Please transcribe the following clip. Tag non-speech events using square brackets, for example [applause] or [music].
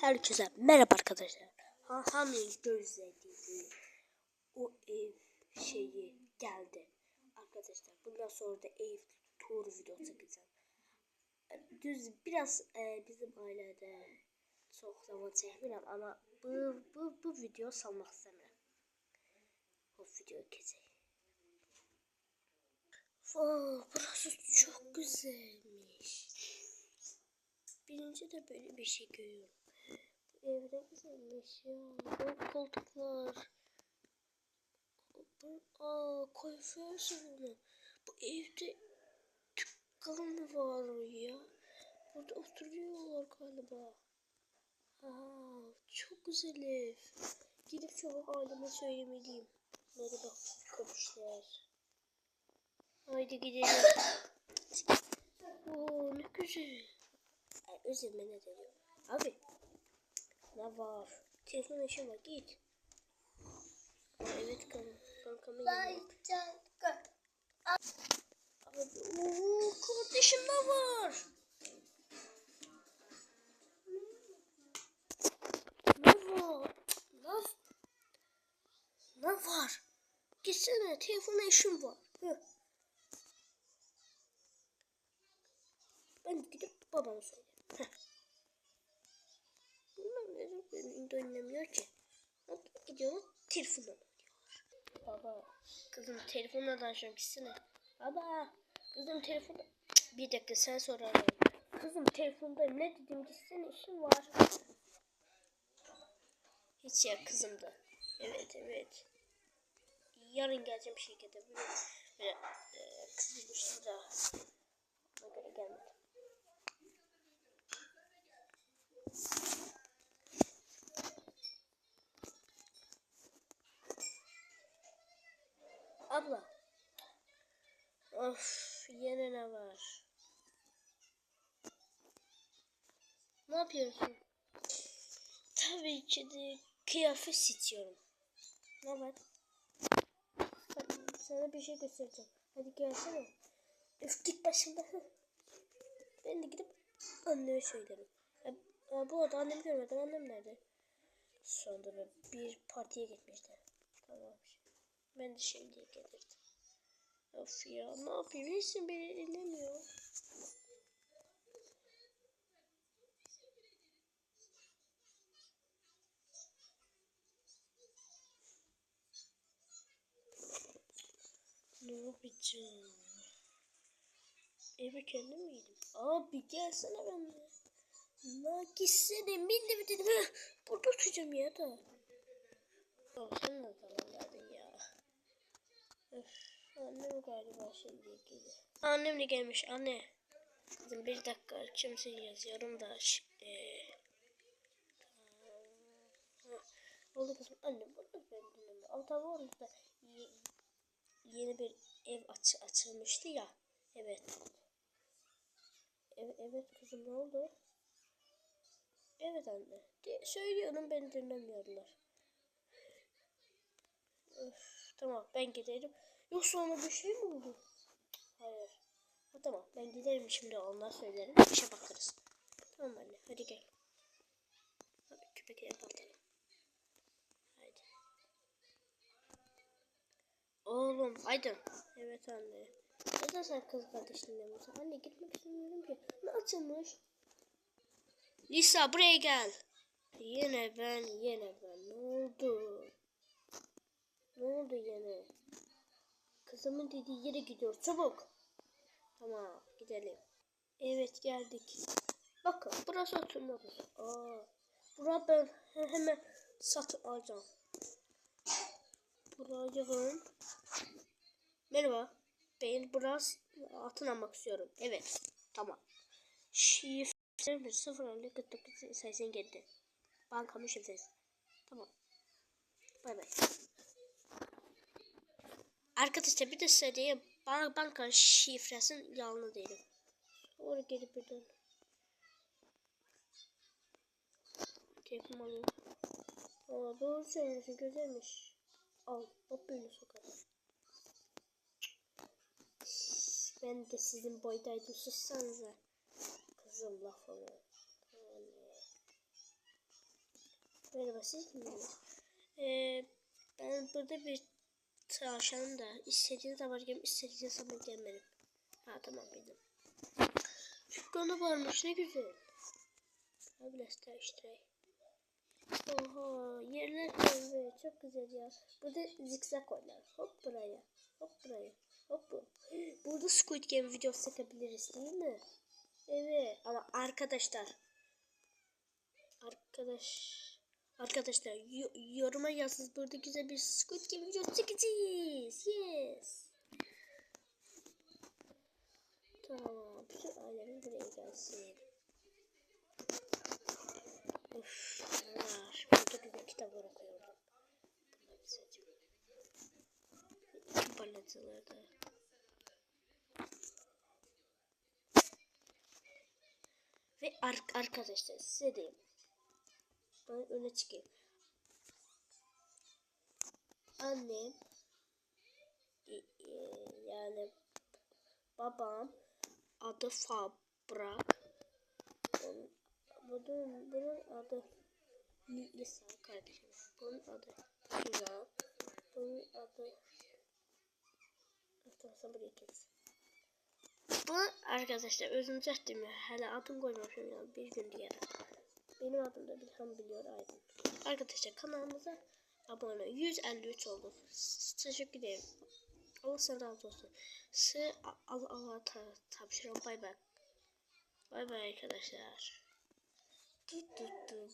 Herkese merhaba arkadaşlar. Ha, Hamle'nin gözlediği o ev şeyi geldi. Arkadaşlar bundan sonra da ev tur video çekeceğim. Düz biraz e, bizim ailede çok zaman çekmirəm ama bu, bu, bu video salmak istemiyorum. O videoyu keseyim. Wow, burası çok güzelmiş. Birinci de böyle bir şey görüyorum. Bu evde güzelmiş ya. Bu koltuklar. Bu, aa, kuaför salonu. Bu evde dükkan var ya. Burada oturuyorlar galiba. Aa, çok güzel ev. Gidip çabuk aileme söylemeliyim. Merhaba komşular. Haydi gidelim. Oo ne güzel. Üzülme ne dedim. Abi. Ne var? Telefon var git. Aa, evet kanka. Kankamın yanına. Abi ooo kardeşim ne var? Ne var? Ne, ne var? Gitsene telefona işim var. Hı. Ben de gidip babama söyleyeyim. De oynamıyor ki? Hadi gidiyorlar telefonla oynuyorlar. Baba kızım telefonla danışıyorum gitsene. Baba kızım telefonda bir dakika sen sonra arayayım. Kızım telefondayım ne dedim gitsene işim var. Hiç ya kızım da. Evet evet. Yarın geleceğim şirkete. Böyle, böyle e, kızmıştım da. Ona göre gelmedim. Abla. Of yine ne var? Ne yapıyorsun? Tabii ki de kıyafet seçiyorum. Ne var? Sana bir şey göstereceğim. Hadi gelsene. Üf git başımdan. [laughs] Ben de gidip anneme söylerim. Ya, bu arada annemi görmedim. Annem nerede? Sonra bir partiye gitmişti. Tamam. Ben de şimdi gelirdim. Of ya ne yapayım? Hiç beni dinlemiyor. Ne yapacağım? Eve kendim mi yedim? Abi gelsene benimle. La gitsene. Ben de bir dedim. "Heh, Burada oturacağım ya da. Ya sen geldin ya? Öf, annem galiba şimdi gelir. Annem de gelmiş anne. Kızım bir dakika kimse yazıyorum da. ş- Eee. tamam. Ha, Oldu kızım anne bunu ben dinleme. Altta var orada ye- yeni bir ev aç açılmıştı ya. Evet. Evet, evet kızım ne oldu? Evet anne. De, söylüyorum beni dinlemiyorlar. Tamam ben giderim. Yoksa ona bir şey mi oldu? Hayır. Ha, tamam ben giderim şimdi ondan söylerim. İşe bakarız. Tamam anne hadi gel. Hadi köpekleri batalım. Haydi. Oğlum haydi. Evet anne. Neden sen kız kardeşinle misin? Anne gitmek istemiyorum ki. Ne açılmış? Lisa buraya gel. Yine ben, yine ben. Ne oldu? Ne oldu yine? Kızımın dediği yere gidiyor. Çabuk. Tamam gidelim. Evet geldik. Bakın burası oturma odası. Aa, bura ben he- hemen satın alacağım. Buraya Merhaba. Ben biraz altın almak istiyorum. Evet. Tamam. Şifre 0 49 87. Bankamın şifresi. Tamam. Bay bay. Arkadaşlar bir de söyleyeyim. Bana banka şifresinin yanına değilim. Oraya gelip buradan. Telefon alayım. Aa, doğru söylüyorsun güzelmiş. Al bak böyle sokak. Ben de sizin boydaydım sussanıza. Kızım laf. Anne. Merhaba siz kimsiniz? Ee, ben burada bir tavşanım da istediğiniz zaman gelin istediğiniz zaman gelmedim. Ha tamam bildim. Konu varmış ne güzel. Biraz değiştireyim. Oha yerler pembe çok güzel ya. Burada zikzak oynar. Hop buraya. Hop buraya. Hop bu. Burada Squid Game videosu çekebiliriz değil mi? Evet ama arkadaşlar. Arkadaş. Arkadaşlar yo- yoruma yazın burada güzel bir Squid Game videosu çekeceğiz. Yes. Tamam. Bütün ailemin buraya gelsin. Of, var. Burada güzel kitaplar okuyorum. Bunları seçeyim. Parlatıları da. Ve ar arkadaşlar size diyeyim. Ben öne çıkayım. Annem e, e, yani babam adı Fabrak. Bunun, bunun adı Lisa kardeşim. Bunun adı Güzel. Bunun adı Hatta buraya kes. Bu arkadaşlar özüm çəkdim ya. Hələ adım qoymamışam ya bir gün deyərəm. Benim adım da Bilhan Biliyor Aydın. Arkadaşlar kanalımıza abone 153 olduk. Teşekkür ederim. Allah sana razı olsun. Size Allah Allah tapşırıyorum. Bay bay. Bay bay arkadaşlar. Tut tut tut.